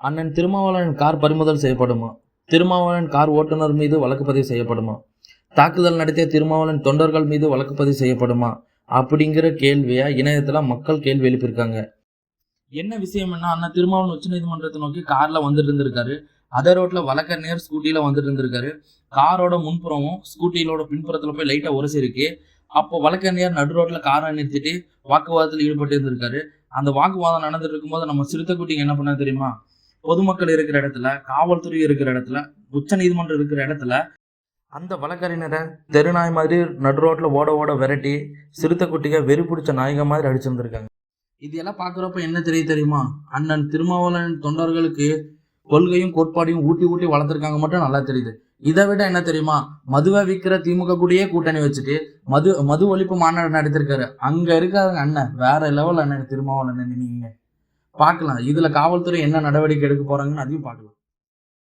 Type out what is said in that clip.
அண்ணன் திருமாவளவன் கார் பறிமுதல் செய்யப்படுமா? திருமாவளவன் கார் ஓட்டுநர் மீது வழக்கு பதிவு செய்யப்படுமா? தாக்குதல் நடத்திய திருமாவளவன் தொண்டர்கள் மீது வழக்கு பதிவு செய்யப்படுமா? அப்படிங்கிற கேள்வியை இணையத்தில் மக்கள் கேள்வி எழுப்பியிருக்காங்க. என்ன விஷயம்னா அண்ணன் திருமாவளவன் உச்சநீதிமன்றத்தை நோக்கி காரில் வந்துட்டு இருந்திருக்காரு. அதே ரோட்டில் வழக்கறிஞர் ஸ்கூட்டியில் வந்துட்டு இருந்திருக்காரு. காரோட முன்புறமும் ஸ்கூட்டியிலோட பின்புறத்தில் போய் லைட்டாக உரசி இருக்கு. அப்போ வழக்கறிஞர் நடு ரோட்டில் காரை நிறுத்திட்டு வாக்குவாதத்தில் ஈடுபட்டு இருந்திருக்காரு. அந்த வாக்குவாதம் நடந்துட்டு இருக்கும்போது நம்ம சிறுத்தைக்குட்டிங்க என்ன பண்ண தெரியுமா? பொதுமக்கள் இருக்கிற இடத்துல காவல்துறை இருக்கிற இடத்துல உச்ச நீதிமன்றம் இருக்கிற இடத்துல அந்த வழக்கறிஞரை தெருநாய் மாதிரி நடு ரோட்டில் ஓட ஓட விரட்டி சிறுத்தைக்குட்டிக வெறி பிடிச்ச நாயக மாதிரி அடிச்சிருந்திருக்காங்க. இது எல்லாம் பார்க்குறப்ப என்ன தெரிய தெரியுமா? அண்ணன் திருமாவளவன் தொண்டர்களுக்கு கொள்கையும் கோட்பாடையும் ஊட்டி ஊட்டி வளர்த்துருக்காங்க மட்டும் நல்லா தெரியுது. இதை விட என்ன தெரியுமா? மதுவை விற்கிற திமுக கூடயே கூட்டணி வச்சுட்டு மது மது ஒழிப்பு மாநாடு நடத்திருக்காரு. அங்க இருக்காருங்க அண்ணன் வேற லெவல் அண்ணன் திருமாவளவன் நீங்க பார்க்கலாம். இதுல காவல்துறை என்ன நடவடிக்கை எடுக்க போறாங்கன்னு அதையும் பார்க்கலாம்.